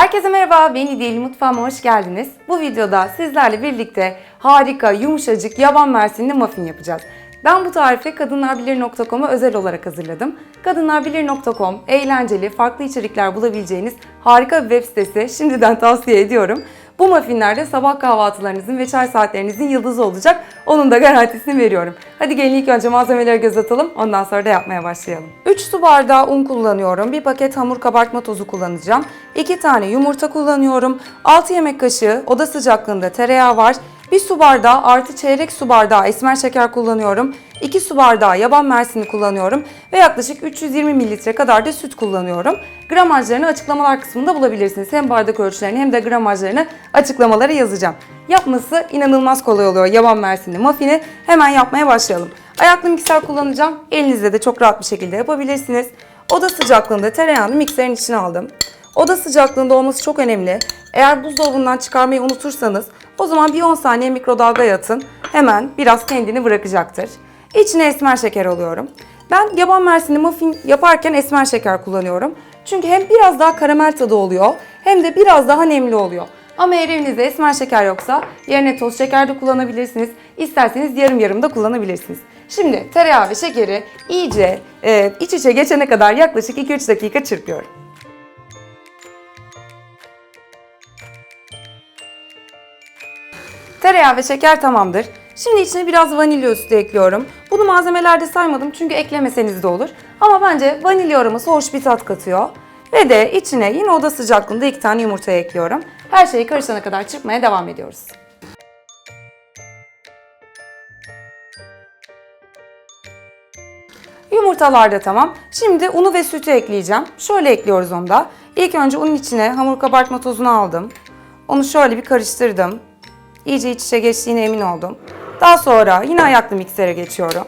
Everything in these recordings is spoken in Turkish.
Herkese merhaba, ben İdil Mutfağıma hoş geldiniz. Bu videoda sizlerle birlikte harika, yumuşacık, yaban mersinli muffin yapacağız. Ben bu tarifi kadınlarbilir.com'a özel olarak hazırladım. Kadınlarbilir.com eğlenceli, farklı içerikler bulabileceğiniz harika bir web sitesi. Şimdiden tavsiye ediyorum. Bu muffinler de sabah kahvaltılarınızın ve çay saatlerinizin yıldızı olacak. Onun da garantisini veriyorum. Hadi gelin ilk önce malzemeleri göz atalım. Ondan sonra da yapmaya başlayalım. 3 su bardağı un kullanıyorum. 1 paket hamur kabartma tozu kullanacağım. 2 tane yumurta kullanıyorum. 6 yemek kaşığı oda sıcaklığında tereyağı var. 1 su bardağı artı çeyrek su bardağı esmer şeker kullanıyorum. 2 su bardağı yaban mersini kullanıyorum ve yaklaşık 320 mililitre kadar da süt kullanıyorum. Gramajlarını açıklamalar kısmında bulabilirsiniz. Hem bardak ölçülerini hem de gramajlarını açıklamalara yazacağım. Yapması inanılmaz kolay oluyor yaban mersinli muffini. Hemen yapmaya başlayalım. Ayaklı mikser kullanacağım. Elinizde de çok rahat bir şekilde yapabilirsiniz. Oda sıcaklığında tereyağını mikserin içine aldım. Oda sıcaklığında olması çok önemli. Eğer buzdolabından çıkarmayı unutursanız o zaman bir 10 saniye mikrodalgaya atın. Hemen biraz kendini bırakacaktır. İçine esmer şeker alıyorum. Ben yaban mersinli muffin yaparken esmer şeker kullanıyorum. Çünkü hem biraz daha karamel tadı oluyor hem de biraz daha nemli oluyor. Ama eğer evinizde esmer şeker yoksa yerine toz şeker de kullanabilirsiniz. İsterseniz yarım yarım da kullanabilirsiniz. Şimdi tereyağı ve şekeri iyice e, iç içe geçene kadar yaklaşık 2-3 dakika çırpıyorum. Tereyağı ve şeker tamamdır. Şimdi içine biraz vanilya sütü ekliyorum. Bunu malzemelerde saymadım çünkü eklemeseniz de olur. Ama bence vanilya aroması hoş bir tat katıyor. Ve de içine yine oda sıcaklığında iki tane yumurta ekliyorum. Her şeyi karışana kadar çırpmaya devam ediyoruz. Yumurtalar da tamam. Şimdi unu ve sütü ekleyeceğim. Şöyle ekliyoruz onu da. İlk önce unun içine hamur kabartma tozunu aldım. Onu şöyle bir karıştırdım. İyice iç içe geçtiğine emin oldum. Daha sonra yine ayaklı miksere geçiyorum.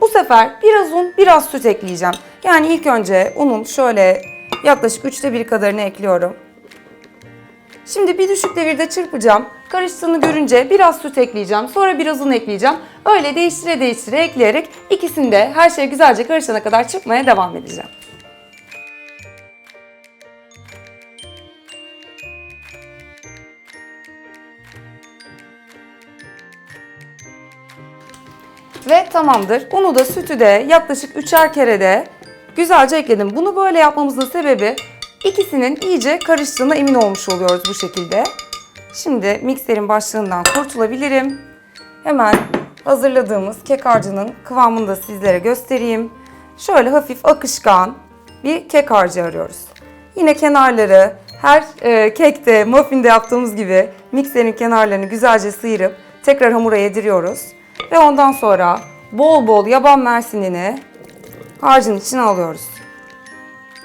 Bu sefer biraz un, biraz süt ekleyeceğim. Yani ilk önce unun şöyle yaklaşık üçte bir kadarını ekliyorum. Şimdi bir düşük devirde çırpacağım. Karıştığını görünce biraz süt ekleyeceğim. Sonra biraz un ekleyeceğim. Öyle değiştire değiştire ekleyerek ikisini de her şey güzelce karışana kadar çırpmaya devam edeceğim. Ve tamamdır. Unu da sütü de yaklaşık üçer kere de güzelce ekledim. Bunu böyle yapmamızın sebebi ikisinin iyice karıştığına emin olmuş oluyoruz bu şekilde. Şimdi mikserin başlığından kurtulabilirim. Hemen hazırladığımız kek harcının kıvamını da sizlere göstereyim. Şöyle hafif akışkan bir kek harcı arıyoruz. Yine kenarları her e, kekte, muffinde yaptığımız gibi mikserin kenarlarını güzelce sıyırıp tekrar hamura yediriyoruz. Ve ondan sonra bol bol yaban mersinini harcın içine alıyoruz.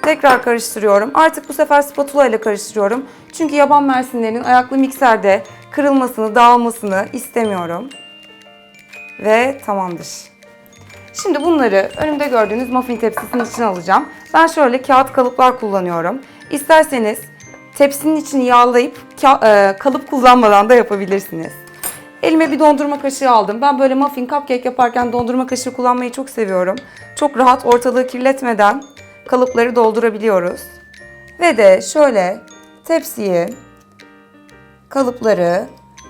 Tekrar karıştırıyorum. Artık bu sefer spatula ile karıştırıyorum. Çünkü yaban mersinlerinin ayaklı mikserde kırılmasını, dağılmasını istemiyorum. Ve tamamdır. Şimdi bunları önümde gördüğünüz muffin tepsisinin içine alacağım. Ben şöyle kağıt kalıplar kullanıyorum. İsterseniz tepsinin içini yağlayıp e, kalıp kullanmadan da yapabilirsiniz. Elime bir dondurma kaşığı aldım. Ben böyle muffin cupcake yaparken dondurma kaşığı kullanmayı çok seviyorum. Çok rahat ortalığı kirletmeden kalıpları doldurabiliyoruz. Ve de şöyle tepsiyi kalıpları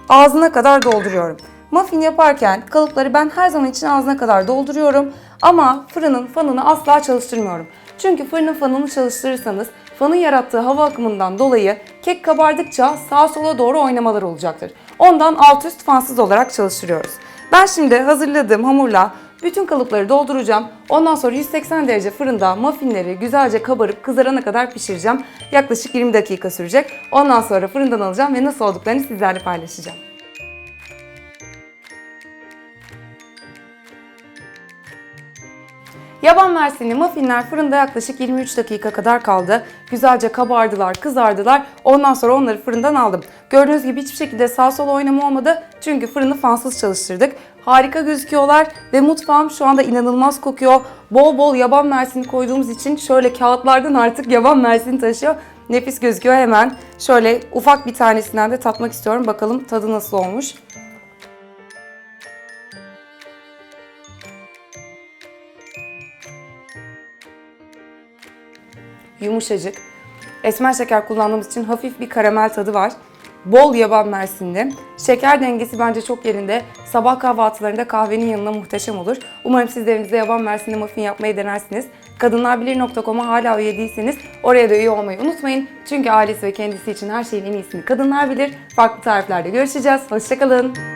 ağzına kadar dolduruyorum. Muffin yaparken kalıpları ben her zaman için ağzına kadar dolduruyorum ama fırının fanını asla çalıştırmıyorum. Çünkü fırının fanını çalıştırırsanız fanın yarattığı hava akımından dolayı kek kabardıkça sağa sola doğru oynamalar olacaktır. Ondan alt üst fansız olarak çalıştırıyoruz. Ben şimdi hazırladığım hamurla bütün kalıpları dolduracağım. Ondan sonra 180 derece fırında muffinleri güzelce kabarıp kızarana kadar pişireceğim. Yaklaşık 20 dakika sürecek. Ondan sonra fırından alacağım ve nasıl olduklarını sizlerle paylaşacağım. Yaban mersinli muffinler fırında yaklaşık 23 dakika kadar kaldı. Güzelce kabardılar, kızardılar. Ondan sonra onları fırından aldım. Gördüğünüz gibi hiçbir şekilde sağ sol oynama olmadı. Çünkü fırını fansız çalıştırdık. Harika gözüküyorlar ve mutfağım şu anda inanılmaz kokuyor. Bol bol yaban mersini koyduğumuz için şöyle kağıtlardan artık yaban mersini taşıyor. Nefis gözüküyor hemen. Şöyle ufak bir tanesinden de tatmak istiyorum. Bakalım tadı nasıl olmuş. Yumuşacık. Esmer şeker kullandığımız için hafif bir karamel tadı var. Bol yaban mersinli. Şeker dengesi bence çok yerinde. Sabah kahvaltılarında kahvenin yanına muhteşem olur. Umarım siz de evinizde yaban mersinli muffin yapmayı denersiniz. Kadınlarbilir.com'a hala üye değilseniz oraya da üye olmayı unutmayın. Çünkü ailesi ve kendisi için her şeyin en iyisini kadınlar bilir. Farklı tariflerde görüşeceğiz. Hoşçakalın.